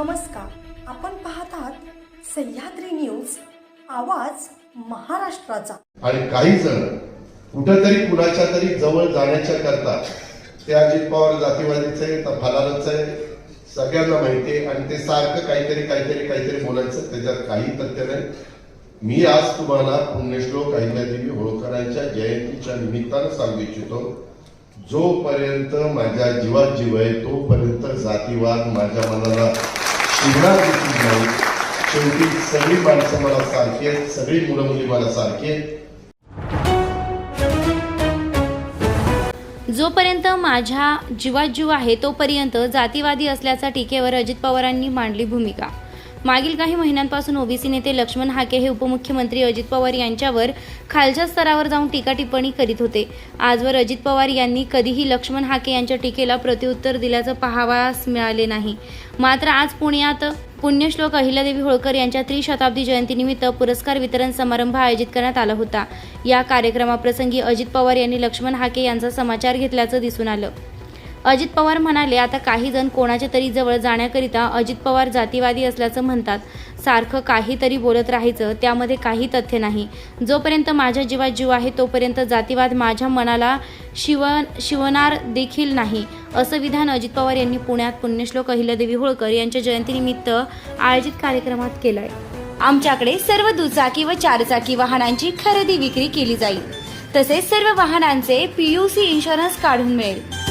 नमस्कार. आपण पाहतात सह्याद्री न्यूज आवाज महाराष्ट्राचा. आणि काही जण कुठेतरी कुणाच्या तरी जवळ जाण्याच्या करता ते अजित पवार जातीवादीचे आहे तर फलालच आहे सगळ्यांना माहिती आहे. आणि ते सारखं काहीतरी काहीतरी काहीतरी बोलायचं त्याच्यात काही तथ्य नाही. मी आज तुम्हाला पुण्यश्लोक अहिल्यादेवी होळकरांच्या जयंतीच्या निमित्तानं सांगू इच्छितो. जोपर्यंत माझ्या जीवात जीव आहे तोपर्यंत जातीवाद माझ्या मनाला शिवणार देखील नाही शेवटी सगळी माणसं मला सारखी आहेत सगळी मुलं मुली मला सारखी आहेत जोपर्यंत माझ्या जीवात जीव आहे तोपर्यंत जातीवादी असल्याच्या टीकेवर अजित पवारांनी मांडली भूमिका. मागील काही महिन्यांपासून ओबीसी नेते लक्ष्मण हाके हे उपमुख्यमंत्री अजित पवार यांच्यावर खालच्या स्तरावर जाऊन टीका टिप्पणी करीत होते. आजवर अजित पवार यांनी कधीही लक्ष्मण हाके यांच्या टीकेला प्रत्युत्तर दिल्याचं पाहावास मिळाले नाही. मात्र आज पुण्यात पुण्यश्लोक अहिल्यादेवी होळकर यांच्या त्रिशताब्दी जयंतीनिमित्त पुरस्कार वितरण समारंभ आयोजित करण्यात आला होता. या कार्यक्रमाप्रसंगी अजित पवार यांनी लक्ष्मण हाके यांचा समाचार घेतल्याचं दिसून आलं. अजित पवार म्हणाले आता काही जण कोणाच्या तरी जवळ जाण्याकरिता अजित पवार जातीवादी असल्याचं म्हणतात. सारखं काहीतरी बोलत राहायचं त्यामध्ये काही तथ्य नाही. जोपर्यंत माझ्या जीवात जीव आहे तोपर्यंत जातीवाद माझ्या मनाला शिव शिवणार देखील नाही. असं विधान अजित पवार यांनी पुण्यात पुण्यश्लोक अहिल्यादेवी होळकर यांच्या जयंतीनिमित्त आयोजित कार्यक्रमात केलं आहे आमच्याकडे सर्व दुचाकी व चारचाकी वाहनांची खरेदी विक्री केली जाईल. तसेच सर्व वाहनांचे पीयूसी इन्शुरन्स काढून मिळेल.